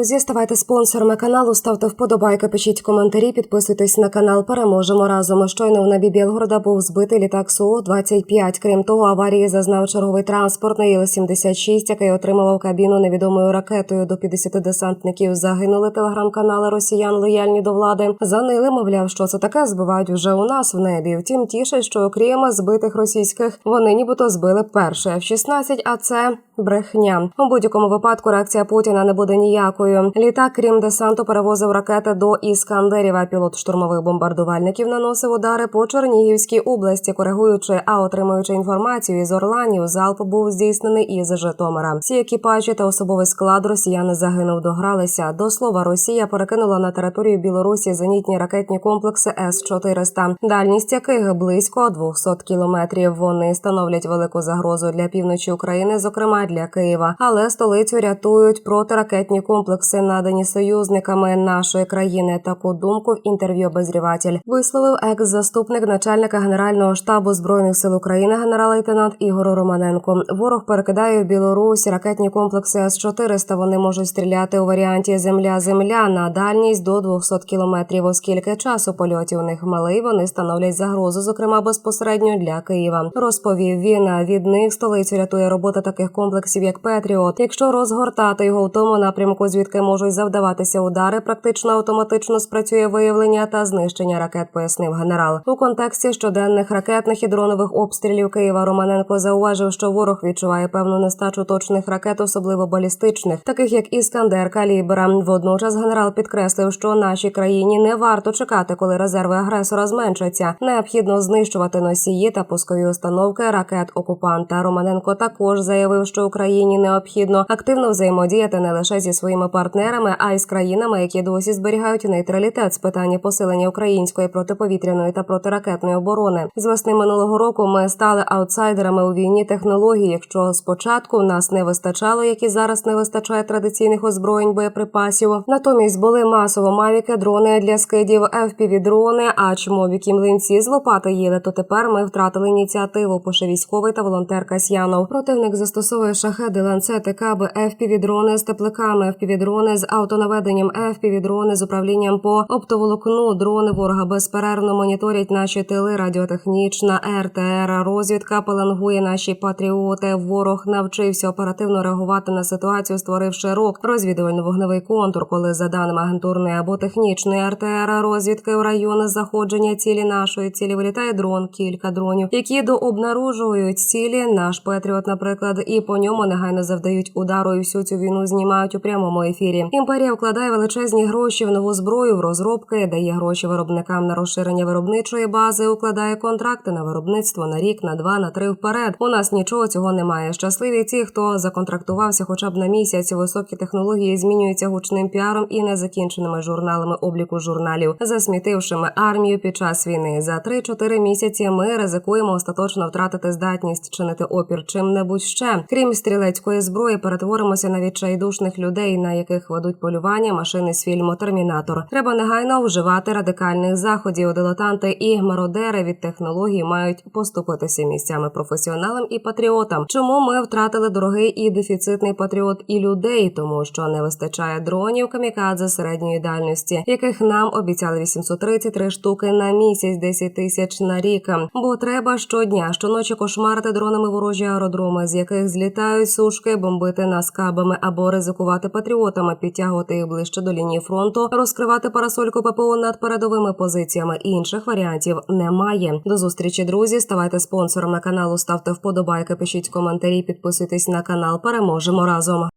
друзі, ставайте спонсорами каналу, ставте вподобайки, пишіть коментарі, підписуйтесь на канал. Переможемо разом. Щойно в небі Білгорода був збитий літак су 25 Крім того, аварії зазнав черговий транспортний Іл-76, який отримував кабіну невідомою ракетою. До 50 десантників загинули. Телеграм-канали росіян лояльні до влади. Занили, мовляв, що це таке збивають вже у нас в небі. Втім, тішить, що окрім збитих російських, вони нібито збили перше F-16, а це брехня. У будь-якому випадку реакція Путіна не буде ніякою. Літак, крім десанту, перевозив ракети до Іскандерів. Пілот штурмових бомбардувальників наносив удари по Чернігівській області, коригуючи, а отримуючи інформацію із Орланів. Залп був здійснений із Житомира. Всі екіпажі та особовий склад росіяни загинув. Догралися. До слова, Росія перекинула на територію Білорусі зенітні ракетні комплекси С 400 дальність яких близько 200 кілометрів. Вони становлять велику загрозу для півночі України, зокрема для Києва. Але столицю рятують протиракетні комплекси, надані союзниками нашої країни. Таку думку в інтерв'ю обозріватель висловив екс-заступник начальника генерального штабу збройних сил України, генерал-лейтенант Ігор Романенко. Ворог перекидає в Білорусь ракетні комплекси С-400. Вони можуть стріляти у варіанті Земля-Земля на дальність до 200 кілометрів, оскільки часу польотів у них малий. Вони становлять загрозу, зокрема безпосередньо для Києва. Розповів він від них столицю рятує робота таких комплексів, як Петріот. Якщо розгортати його в тому напрямку, звідки можуть завдаватися удари, практично автоматично спрацює виявлення та знищення ракет, пояснив генерал. У контексті щоденних ракетних і дронових обстрілів Києва Романенко зауважив, що ворог відчуває певну нестачу точних ракет, особливо балістичних, таких як Іскандер, Калібра. Водночас генерал підкреслив, що нашій країні не варто чекати, коли резерви агресора зменшаться. Необхідно знищувати носії та пускові установки ракет окупанта. Романенко також заявив, що Україні необхідно активно взаємодіяти не лише зі своїми партнерами, а й з країнами, які досі зберігають нейтралітет з питання посилення української протиповітряної та протиракетної оборони. З весни минулого року ми стали аутсайдерами у війні технологій. Якщо спочатку нас не вистачало, як і зараз не вистачає традиційних озброєнь боєприпасів. Натомість були масово мавіки, дрони для скидів, fpv дрони. А чому вікі млинці з лопати їли, то тепер ми втратили ініціативу. Пише військовий та волонтер Касьянов. Противник застосовує шахеди, ланцети, каби, fpv дрони з тепликами, fpv дрони з автонаведенням, fpv дрони з управлінням по оптоволокну. Дрони ворога безперервно моніторять наші тили. Радіотехнічна РТР розвідка пеленгує наші патріоти. Ворог навчився оперативно реагувати на ситуацію, створивши рок розвідувально-вогневий контур, коли за даними агентурної або технічної РТР розвідки у райони заходження цілі нашої цілі вилітає дрон, кілька дронів, які дообнаружують цілі. Наш Петріот, наприклад, і по ньому негайно завдають удару і всю цю війну знімають у прямому ефірі. Імперія вкладає величезні гроші в нову зброю, в розробки, дає гроші виробникам на розширення виробничої бази, укладає контракти на виробництво на рік, на два, на три вперед. У нас нічого цього немає. Щасливі ті, хто законтрактувався хоча б на місяць. Високі технології змінюються гучним піаром і незакінченими журналами обліку журналів, засмітившими армію під час війни. За 3-4 місяці ми ризикуємо остаточно втратити здатність чинити опір чим-небудь ще. Крім стрілецької зброї, перетворимося на відчайдушних людей, на яких ведуть полювання машини з фільму Термінатор. Треба негайно вживати радикальних заходів. Дилетанти і мародери від технологій мають поступитися місцями професіоналам і патріотам. Чому ми втратили дорогий і дефіцитний патріот і людей, тому що не вистачає дронів камікадзе середньої дальності, яких нам обіцяли 833 штуки на місяць, 10 тисяч на рік. Бо треба щодня, щоночі кошмарити дронами ворожі аеродроми, з яких злітають сушки, бомбити нас кабами або ризикувати патріотами, підтягувати їх ближче до лінії фронту, розкривати парасольку ППО над передовими позиціями. Інших варіантів немає. До зустрічі, друзі. Ставайте спонсорами каналу, ставте вподобайки, пишіть коментарі, підписуйтесь на канал. Переможемо разом.